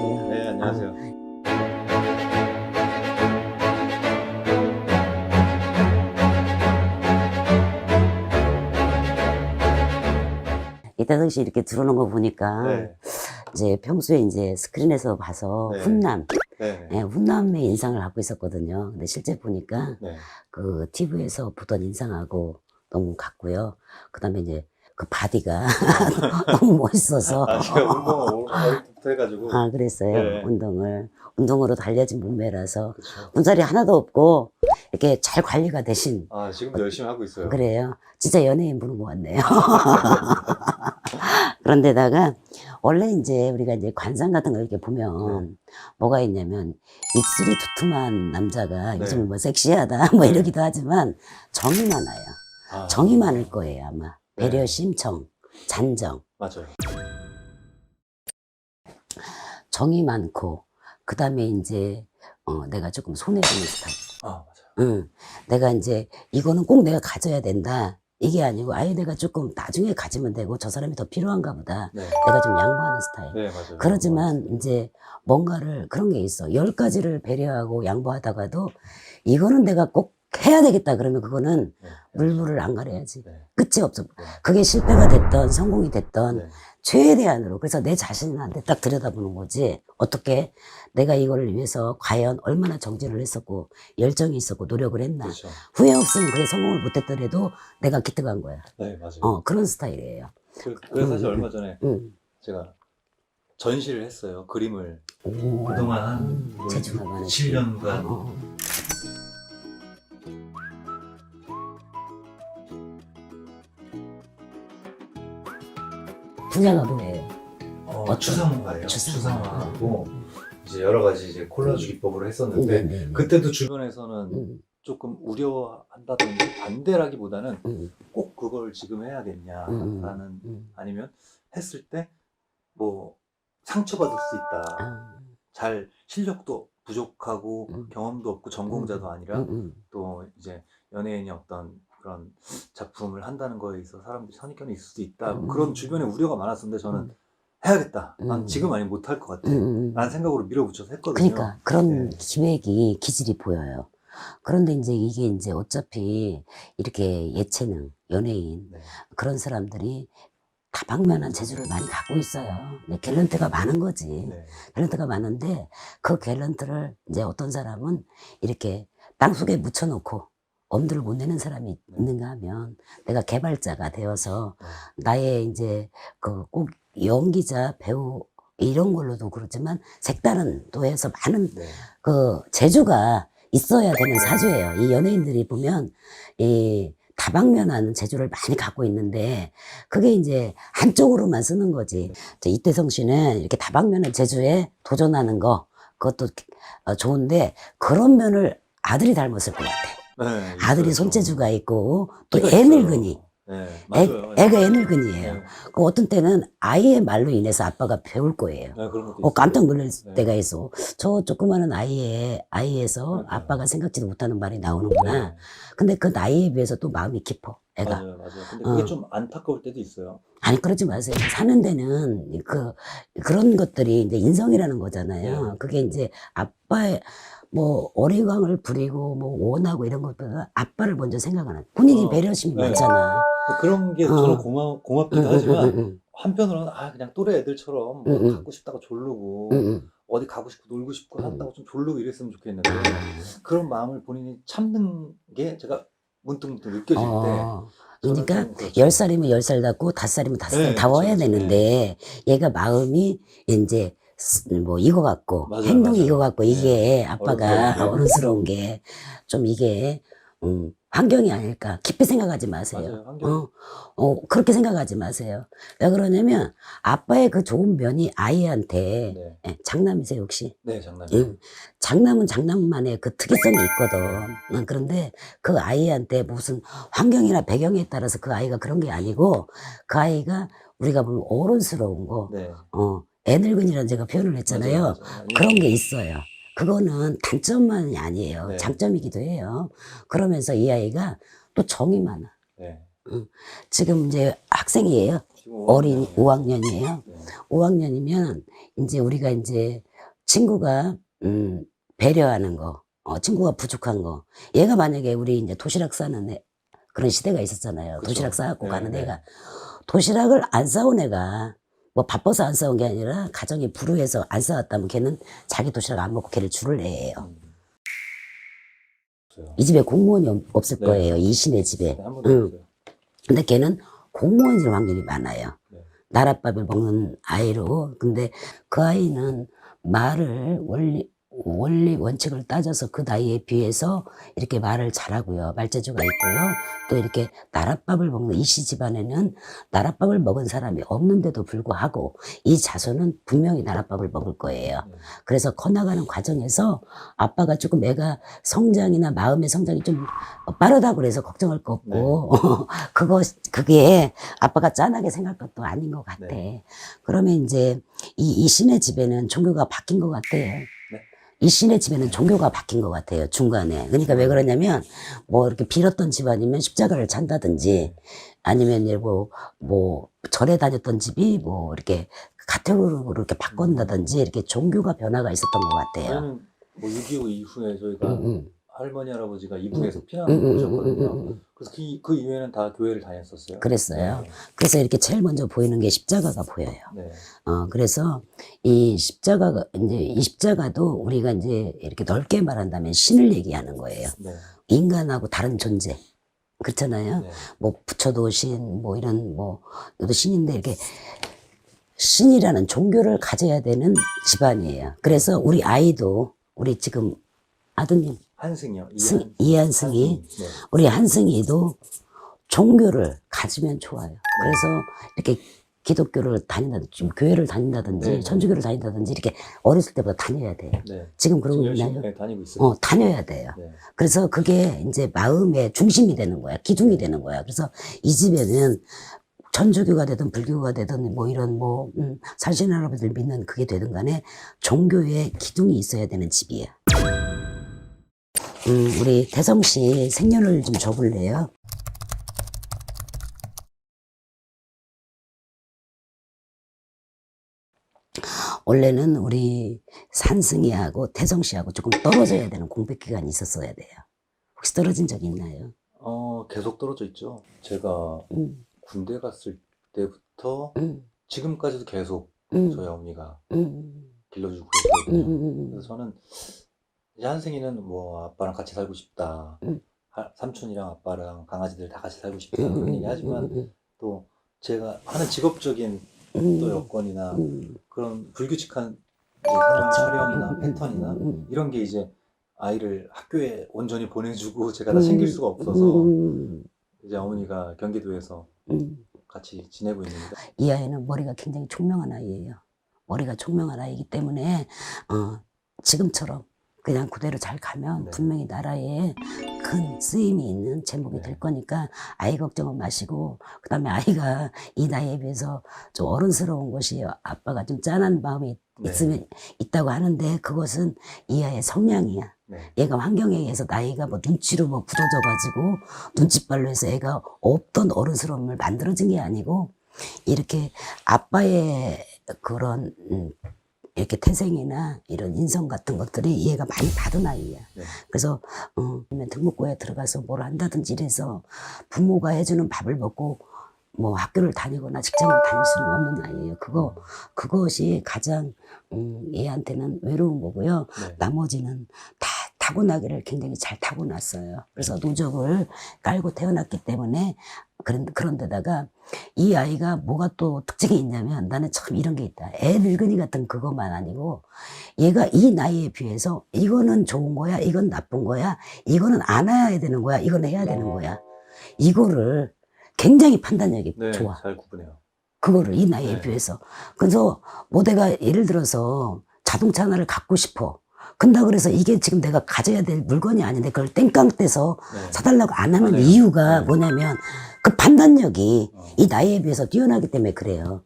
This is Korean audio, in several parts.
안녕하세요. 네, 안녕하세요. 아. 이때 당시 이렇게 들어오는 거 보니까 네. 이제 평소에 이제 스크린에서 봐서 네. 훈남, 네. 예, 훈남의 인상을 갖고 있었거든요. 근데 실제 보니까 네. 그 TV에서 보던 인상하고 너무 같고요. 그 다음에 이제 그 바디가 너무 멋있어서. 아, 제가 운동을 어릴때부터 해가지고. 아, 그랬어요. 네. 운동을. 운동으로 달려진 몸매라서. 그쵸. 군살이 하나도 없고, 이렇게 잘 관리가 되신. 아, 지금도 열심히 하고 있어요. 그래요. 진짜 연예인 보는 것 같네요. 그런데다가, 원래 이제 우리가 이제 관상 같은 거 이렇게 보면, 뭐가 있냐면, 입술이 두툼한 남자가 네. 요즘 뭐 섹시하다, 뭐 이러기도 하지만, 정이 많아요. 아, 정이 많을 거예요, 아마. 네. 배려심, 정, 잔정. 맞아요. 정이 많고, 그 다음에 이제, 어, 내가 조금 손해보는 스타일. 아, 맞아요. 응. 내가 이제, 이거는 꼭 내가 가져야 된다. 이게 아니고, 아예 내가 조금 나중에 가지면 되고, 저 사람이 더 필요한가 보다. 네. 내가 좀 양보하는 스타일. 네, 맞아요. 그러지만, 이제, 뭔가를, 그런 게 있어. 열 가지를 배려하고 양보하다가도, 이거는 내가 꼭 해야 되겠다. 그러면 그거는 네. 물불을 안 가려야지. 네. 끝이 없어. 네. 그게 실패가 됐던, 성공이 됐던, 네. 최대한으로. 그래서 내 자신한테 딱 들여다보는 거지. 어떻게 내가 이거를 위해서 과연 얼마나 정진을 했었고, 열정이 있었고, 노력을 했나. 그렇죠. 후회 없으면 그게 성공을 못했더라도 내가 기특한 거야. 네, 맞아요. 어, 그런 스타일이에요. 그, 그래서 사실 음, 얼마 전에 응. 제가 전시를 했어요. 그림을. 오. 그동안 한 음, 재주가 많으시 7년간 어. 뭐예요? 어, 추상화예요. 추상화. 추상화하고 이제 여러 가지 이제 콜라주 기법으로 했었는데 네, 네, 네. 그때도 주변에서는 음, 조금 우려한다든지 반대라기보다는 음, 꼭 그걸 지금 해야겠냐라는 음, 음. 아니면 했을 때 뭐 상처받을 수 있다. 아, 잘 실력도 부족하고 음. 경험도 없고 전공자도 아니라 음, 음. 또 이제 연예인이 어떤 그런 작품을 한다는 거에 있어서 사람들이 선입견이 있을 수도 있다. 음. 그런 주변에 우려가 많았었는데 저는 음. 해야겠다. 난 음. 지금 아니면 못할 것 같아. 음, 음. 라는 생각으로 밀어붙여서 했거든요. 그러니까 그런 네. 기획이 기질이 보여요. 그런데 이제 이게 이제 어차피 이렇게 예체능, 연예인 네. 그런 사람들이 다방면한 재주를 많이 갖고 있어요. 네, 탤런트가 많은 거지. 네. 탤런트가 많은데 그 탤런트를 이제 어떤 사람은 이렇게 땅 속에 묻혀놓고 엄두를 못 내는 사람이 네. 있는가 하면 내가 개발자가 되어서 네. 나의 이제 그 꼭 연기자, 배우 이런 걸로도 그렇지만 색다른 또 해서 많은 네. 그 재주가 있어야 되는 사주예요. 이 연예인들이 보면 이 다방면한 재주를 많이 갖고 있는데 그게 이제 한쪽으로만 쓰는 거지. 저 이태성 씨는 이렇게 다방면한 재주에 도전하는 거 그것도 어, 좋은데 그런 면을 아들이 닮았을 것 같아. 네, 아들이. 손재주가 있고 또 키가 애 있어요. 늙은이. 네, 애. 애가 애 늙은이에요. 네. 그 어떤 때는 아이의 말로 인해서 아빠가 배울 거예요. 네, 어, 깜짝 놀랄 네. 때가 있어. 저 조그마한 아이의, 아이에서 맞아요. 아빠가 생각지도 못하는 말이 나오는구나. 네. 근데 그 나이에 비해서 또 마음이 깊어, 애가. 맞아요, 맞아요. 근데 그게 어. 좀 안타까울 때도 있어요. 아니, 그러지 마세요. 사는 데는 그, 그런 것들이 이제 인성이라는 거잖아요. 네. 그게 이제 아빠의 뭐 어리광을 부리고 뭐 원하고 이런 것보다 아빠를 먼저 생각하는. 본인이 어, 배려심이 네. 많잖아. 그런 게 어. 저는 고마, 고맙기도 하지만 응, 응, 한편으로는 아 그냥 또래 애들처럼 뭐 응, 응. 갖고 싶다고 졸르고 응, 응. 어디 가고 싶고 놀고 싶고 응. 한다고 좀 졸르고 이랬으면 좋겠는데 아. 그런 마음을 본인이 참는 게 제가 문득문득 느껴질 때 어, 그러니까. 열 살이면 열살 닿고 다섯 살이면 다섯 살 네, 다워야 그렇죠. 되는데 얘가 마음이 이제 스- 뭐 이거 같고 맞아요, 행동이 맞아요. 이거 같고 이게 아빠가 어른스러운 게. 어른스러운 게 좀 이게 음, 환경이 아닐까 깊이 생각하지 마세요. 맞아요 어, 어, 그렇게 생각하지 마세요. 왜 그러냐면 아빠의 그 좋은 면이 아이한테 네, 예, 장남이세요 혹시? 네 장난이 응. 장남은 장남만의 그 특이성이 있거든. 응, 그런데 그 아이한테 무슨 환경이나 배경에 따라서 그 아이가 그런 게 아니고 그 아이가 우리가 보면 어른스러운 거, 네 어, 애늙은이라는 제가 표현을 했잖아요. 맞아요, 맞아요. 그런 게 있어요. 그거는 단점만이 아니에요. 네. 장점이기도 해요. 그러면서 이 아이가 또 정이 많아. 네. 지금 이제 학생이에요. 어린 오학년이에요. 5학년이에요. 네. 5학년이면 이제 우리가 이제 친구가 음 배려하는 거, 어 친구가 부족한 거. 얘가 만약에 우리 이제 도시락 싸는 애, 그런 시대가 있었잖아요. 그쵸. 도시락 싸갖고 네, 가는 네. 애가 도시락을 안 싸온 애가 뭐 바빠서 안 싸운 게 아니라 가정이 불우해서 안 싸왔다면 걔는 자기 도시락 안 먹고 걔를 줄을 애예요. 음. 이 집에 공무원이 없- 없을 네. 거예요. 이 시내 집에. 한 번도 응. 없어요. 근데 걔는 공무원일 확률이 많아요. 네. 나랏밥을 먹는 아이로. 근데 그 아이는 말을 원리, 원리, 원칙을 따져서 그 나이에 비해서 이렇게 말을 잘하고요. 말재주가 있고요. 또 이렇게 나랏밥을 먹는 이씨 집안에는 나랏밥을 먹은 사람이 없는데도 불구하고 이 자손은 분명히 나랏밥을 먹을 거예요. 네. 그래서 커나가는 과정에서 아빠가 조금 애가 성장이나 마음의 성장이 좀 빠르다고 그래서 걱정할 거 없고 그거 그게 아빠가 짠하게 생각할 것도 아닌 것 같아. 네. 그러면 이제 이, 이 신의 집에는 종교가 바뀐 것 같아요. 이 신의 집에는 종교가 바뀐 것 같아요 중간에. 그러니까 왜 그러냐면 뭐 이렇게 빌었던 집안이면 십자가를 찬다든지 아니면 뭐, 뭐 절에 다녔던 집이 뭐 이렇게 가톨릭으로 이렇게 바꾼다든지 이렇게 종교가 변화가 있었던 것 같아요. 저희는 뭐6.25 이후에 저희가 응, 응. 할머니 할아버지가 이북에서 응, 응, 피난을 응, 응, 오셨거든요. 응, 응. 그래서 그, 그 이후에는 다 교회를 다녔었어요. 그랬어요. 네. 그래서 이렇게 제일 먼저 보이는 게 십자가가 보여요. 네. 어, 그래서 이 십자가가, 이제 이 십자가도 우리가 이제 이렇게 넓게 말한다면 신을 얘기하는 거예요. 네. 인간하고 다른 존재. 그렇잖아요. 네. 뭐 부처도 신, 뭐 이런 뭐, 신인데 이렇게 신이라는 종교를 가져야 되는 집안이에요. 그래서 우리 아이도, 우리 지금 아드님, 한승이요. 승, 이한승이, 한승. 네. 우리 한승이도 종교를 가지면 좋아요. 그래서 이렇게 기독교를 다닌다든지, 좀 교회를 다닌다든지, 네. 천주교를 다닌다든지, 이렇게 어렸을 때부터 다녀야 돼요. 네. 지금 그러고 지금 있나요? 네, 다니고 있어요. 어, 다녀야 돼요. 네. 그래서 그게 이제 마음의 중심이 되는 거야. 기둥이 되는 거야. 그래서 이 집에는 천주교가 되든 불교가 되든 뭐 이런 뭐, 음, 살신 할아버지를 믿는 그게 되든 간에 종교의 기둥이 있어야 되는 집이야. 음, 우리 대성 씨 생년을 좀 줘볼래요? 원래는 우리 산승이하고 태성 씨하고 조금 떨어져야 되는 공백 기간이 있었어야 돼요. 혹시 떨어진 적이 있나요? 어, 계속 떨어져 있죠. 제가 음, 군대 갔을 때부터 음, 지금까지도 계속 음, 저희 어머니가 음, 길러주고 음, 계시거든요. 음, 그래서 저는 이제 한승이는 뭐 아빠랑 같이 살고 싶다. 음. 하- 삼촌이랑 아빠랑 강아지들 다 같이 살고 음, 싶다. 음, 그런 얘기 음, 하지만 음, 또 제가 하는 직업적인 음, 또 여건이나 음, 그런 불규칙한 이제 생활. 촬영이나 음, 패턴이나 음, 음, 이런 게 이제 아이를 학교에 온전히 보내주고 제가 다 음, 챙길 수가 없어서 음, 이제 어머니가 경기도에서 음. 같이 지내고 있는데 이 아이는 머리가 굉장히 총명한 아이예요. 머리가 총명한 아이기 때문에 어, 지금처럼 그냥 그대로 잘 가면 네. 분명히 나라에 큰 쓰임이 있는 제목이 네. 될 거니까 아이 걱정은 마시고 그다음에 아이가 이 나이에 비해서 좀 어른스러운 것이 아빠가 좀 짠한 마음이 네. 있으면 있다고 하는데 그것은 이 아이의 성향이야. 네. 얘가 환경에 의해서 나이가 뭐 눈치로 뭐 굳어져 가지고 눈치빨로 해서 애가 없던 어른스러움을 만들어진 게 아니고 이렇게 아빠의 그런 음, 이렇게 태생이나 이런 인성 같은 것들이 얘가 많이 받은 아이야. 네. 그래서 어, 등록고에 들어가서 뭘 한다든지 이래서 부모가 해주는 밥을 먹고 뭐 학교를 다니거나 직장을 다닐 수는 없는 아이예요. 그거 그것이 가장 음, 얘한테는 외로운 거고요. 네. 나머지는 다 타고나기를 굉장히 잘 타고났어요. 그래서 누적을 깔고 태어났기 때문에 그런 그런데다가 이 아이가 뭐가 또 특징이 있냐면 나는 참 이런 게 있다. 애 늙은이 같은 그것만 아니고 얘가 이 나이에 비해서 이거는 좋은 거야, 이건 나쁜 거야, 이거는 안 해야 되는 거야, 이건 해야 되는 거야. 이거를 굉장히 판단력이 네, 좋아. 잘 구분해요. 그거를 이 나이에 네. 비해서. 그래서 뭐 내가 예를 들어서 자동차 하나를 갖고 싶어. 근다 그래서 이게 지금 내가 가져야 될 물건이 아닌데 그걸 땡깡 떼서 네. 사달라고 안 하는 안 해요. 이유가 네. 뭐냐면 그 판단력이 어. 이 나이에 비해서 뛰어나기 때문에 그래요.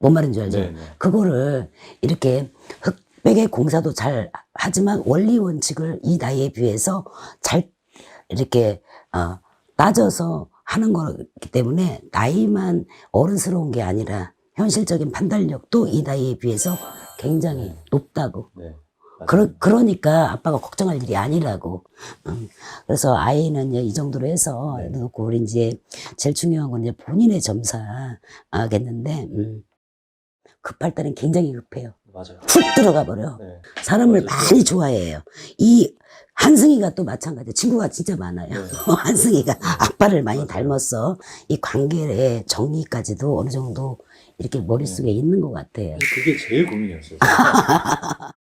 뭔 말인지 알죠? 네, 네. 그거를 이렇게 흑백의 공사도 잘 하지만 원리 원칙을 이 나이에 비해서 잘 이렇게 어, 따져서 하는 거기 때문에 나이만 어른스러운 게 아니라 현실적인 판단력도 이 나이에 비해서 굉장히 높다고. 네. 그러, 그러니까 아빠가 걱정할 일이 아니라고. 음. 그래서 아이는 이제 이 정도로 해서 네. 놓고 우리 이제 제일 중요한 건 이제 본인의 점사겠는데, 음. 급할 때는 굉장히 급해요. 맞아요. 훅 들어가 버려. 네. 사람을 맞아요. 많이 좋아해요. 이 한승이가 또 마찬가지예요. 친구가 진짜 많아요. 네. 한승이가 아빠를 많이 맞아요. 닮았어. 이 관계의 정리까지도 어느 정도 이렇게 머릿속에 있는 것 같아요. 그게 제일 고민이었어요.